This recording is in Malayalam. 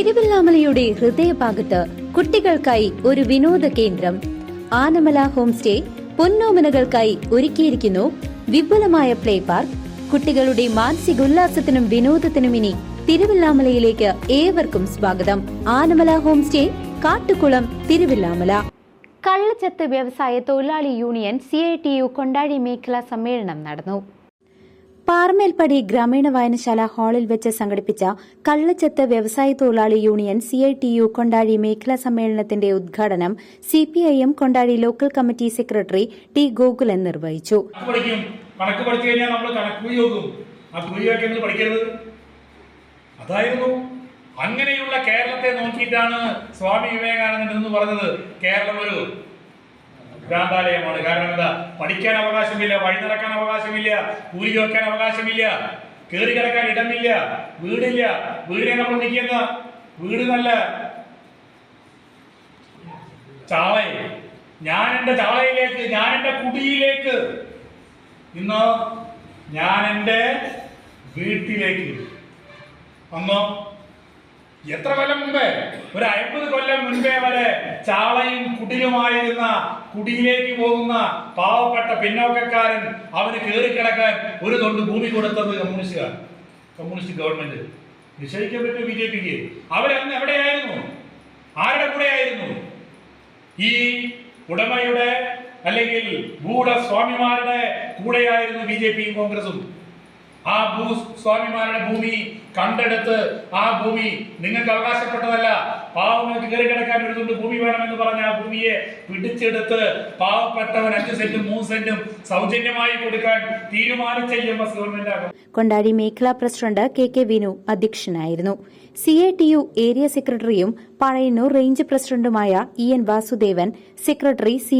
തിരുവല്ലാമലയുടെ ഹൃദയഭാഗത്ത് കുട്ടികൾക്കായി ഒരു വിനോദ കേന്ദ്രം. ആനമല ഹോം സ്റ്റേ പൊന്നോമനകൾക്കായി ഒരുക്കിയിരിക്കുന്നു വിപുലമായ പ്ലേ പാർക്ക്. കുട്ടികളുടെ മാനസികോല്ലാസത്തിനും വിനോദത്തിനും ഇനി തിരുവല്ലാമലയിലേക്ക് ഏവർക്കും സ്വാഗതം. Anamala home stay Kattukulam Thiruvilwamala. കള്ളച്ചത്ത് വ്യവസായ തൊഴിലാളി union C I T U Kondazhi മേഖലാ സമ്മേളനം നടന്നു. പാർമേൽപ്പടി ഗ്രാമീണ വായനശാല ഹാളിൽ വെച്ച് സംഘടിപ്പിച്ച കള്ളച്ചത്ത് വ്യവസായ തൊഴിലാളി union C I T U Kondazhi മേഖലാ സമ്മേളനത്തിന്റെ ഉദ്ഘാടനം C P I M Kondazhi local committee secretary T Gokulan നിർവഹിച്ചു. കഴിഞ്ഞാൽ നമ്മൾ യോഗം ആ പഠിക്കരുത്. അതായിരുന്നു. അങ്ങനെയുള്ള കേരളത്തെ നോക്കിയിട്ടാണ് സ്വാമി വിവേകാനന്ദൻ എന്ന് പറഞ്ഞത്. കേരളം ഒരു ഭ്രാന്താലയമാണ് കാരണം എന്താ? പഠിക്കാൻ അവകാശമില്ല വഴി നടക്കാൻ അവകാശമില്ല കൂലി വെക്കാൻ അവകാശമില്ല കയറി കിടക്കാൻ ഇടമില്ല വീടില്ല. വീടിനെ നമ്മൾ നിൽക്കുന്ന വീട് നല്ല ചാളയെ. ഞാൻ എന്റെ ചാളയിലേക്ക് ഞാൻ എന്റെ കുടിയിലേക്ക്. ഇന്ന് ഞാൻ എന്റെ വീട്ടിലേക്ക് അന്നോ എത്ര കൊല്ലം മുമ്പേ? ഒരു അമ്പത് കൊല്ലം മുൻപേ വരെ ചാളയും കുടിലുമായിരുന്ന കുടിയിലേക്ക് പോകുന്ന പാവപ്പെട്ട പിന്നോക്കക്കാരൻ അവന് കയറിക്കിടക്കാൻ ഒരു തൊണ്ട് ഭൂമി കൊടുത്തത് കമ്മ്യൂണിസ്റ്റുകാർ. Communist government. നിശ്ചയിക്കാൻ പറ്റും ബി ജെ പിക്ക്? അവരന്ന് എവിടെയായിരുന്നു? ആരുടെ കൂടെയായിരുന്നു? ഈ ഉടമയുടെ അല്ലെങ്കിൽ ഭൂടസ്വാമിമാരുടെ കൂടെയായിരുന്നു ബി ജെ പിയും കോൺഗ്രസും. ആ ഭൂ സ്വാമിമാരുടെ ഭൂമി കണ്ടെടുത്ത് ആ ഭൂമി നിങ്ങൾക്ക് അവകാശപ്പെട്ടതല്ല. പാവങ്ങൾക്ക് കയറി കിടക്കാൻ തുണ്ട് ഭൂമി വേണമെന്ന് പറഞ്ഞ ആ ഭൂമിയെ പിടിച്ചെടുത്ത് പാവപ്പെട്ടവൻ അഞ്ച് സെന്റും മൂന്ന് സെന്റും സൗജന്യമായി കൊടുക്കാൻ തീരുമാനിച്ച ഇ എം എസ് ഗവൺമെന്റ് കൊണ്ടാടി മേഖലാ പ്രസിഡന്റ് കെ കെ വിനു അധ്യക്ഷനായിരുന്നു. C A T U area സെക്രട്ടറിയും പഴയന്നൂർ റേഞ്ച് പ്രസിഡന്റുമായ E N Vasudevan secretary C